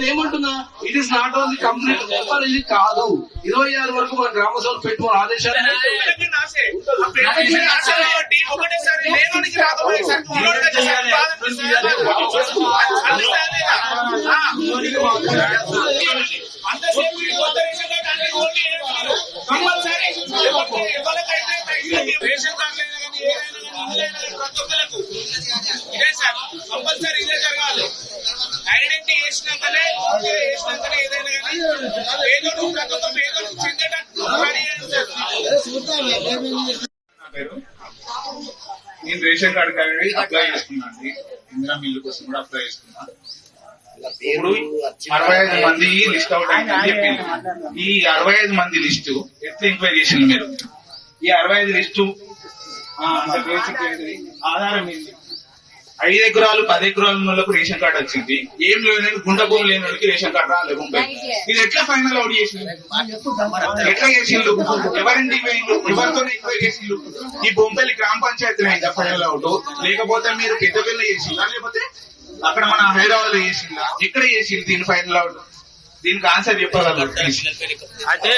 నేను ఏమంటున్నా? It is not only complete paper ఇది కాదు. ఇరవై ఆరు వరకు మన గ్రామ సభ పెట్టుకున్న ఆదేశాలు రేషన్ కార్డు కానీ ఏదైనా కానీ ప్రతి ఒక్కరికి ఇదే సార్ కంపల్సరీ చేసినాకనే ఏదైనా కానీ పేదోడు పేదోడు చెందేటట్టు నేను రేషన్ కార్డు అనేది అప్లై చేసుకున్నాను ఇందిరా మిల్లు కోసం కూడా అప్లై చేసుకున్నా ఇప్పుడు అరవై ఐదు మంది లిస్ట్ అవుట్ అయిందని చెప్పింది. ఈ అరవై ఐదు మంది లిస్టు ఎట్లా ఎంక్వైరీ చేసింది మీరు? ఈ అరవై ఐదు లిస్టు ఆ, అంటే బేసిక్ ఏంటిది? ఆధారం ఏంటి? ఐదు ఎకరాలు పది ఎకరాల వాళ్ళకు రేషన్ కార్డు వచ్చింది. ఏం లేదు గుంట భూమి లేని వాళ్ళకి రేషన్ కార్డు రాలేదు ఇది ఎట్లా ఫైనల్ అవుట్ చేసింది? ఎట్లా చేసిండు ఎవరింటి ఎవరితో ఎంక్వైరీ చేసిండు ఈ బొంపల్లి గ్రామ పంచాయతీ అయిందా ఫైనల్ అవుట్ లేకపోతే మీరు పెద్దపల్లి చేసిందా లేకపోతే అక్కడ మన హైదరాబాద్లో చేసిందా ఎక్కడ చేసింది దీని ఫైనల్ అవుట్ దీనికి ఆన్సర్ చెప్పగలరు? అంటే